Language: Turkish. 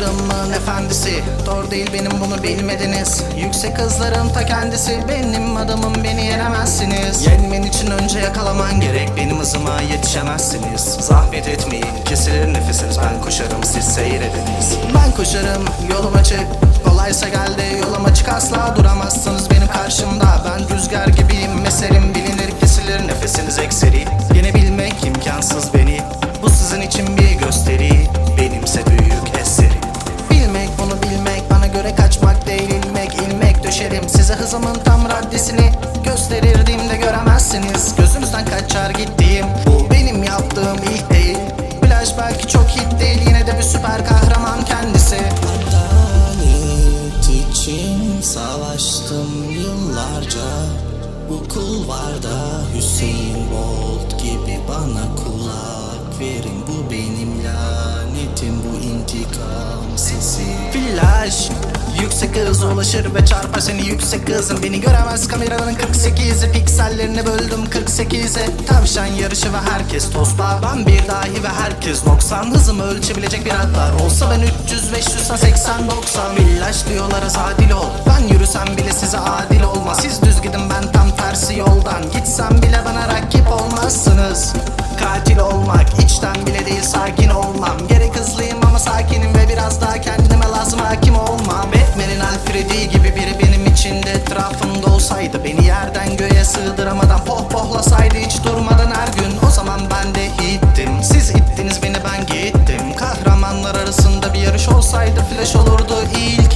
Kızlarımın efendisi. Doğru değil benim bunu bilmediniz. Yüksek kızların ta kendisi. Benim adamım beni yenemezsiniz. Yenmen için önce yakalaman gerek. Benim hızıma yetişemezsiniz. Zahmet etmeyin. Kesilir nefesiniz. Ben koşarım. Siz seyrediniz. Ben koşarım. Yolum açık. Kolaysa geldi yolum açık asla duramazsınız benim karşımda. Ben rüzgar hızımın tam raddesini Gösterirdim de göremezsiniz. Gözünüzden kaçar gittiğim Bu benim yaptığım ilk değil. Plaj belki çok hit değil yine de bir süper kahraman kendisi. Adalet için savaştım yıllarca. Bu kulvarda Hüseyin Bolt gibi bana kulak verin. Bu benim lanetim bu intikam sesi. Flash Yüksek hız ulaşır ve çarpar seni yüksek hızın. Beni göremez kameranın 48'i Piksellerini böldüm 48'e Tavşan yarışı ve herkes tosta Ben bir dahi ve herkes 90 Hızımı ölçebilecek bir atlar Olsa ben 300 500 sen 80 90 Flash diyorlar az adil ol. Ben yürüsem bile size adil olmaz. Siz düz gidin ben tam tersi yoldan. Gitsem bile bana rakip olmazsınız. Katil olmak içten bile değil sakin olmam. Gerek hızlıyım ama sakinim ve biraz daha kendime lazım hakim olmam Alfred'i gibi biri benim içinde etrafımda olsaydı Beni yerden göğe sığdıramadan pohpohlasaydı hiç durmadan her gün O zaman ben de hittim Siz ittiniz beni ben gittim. Kahramanlar arasında bir yarış olsaydı Flash olurdu ilki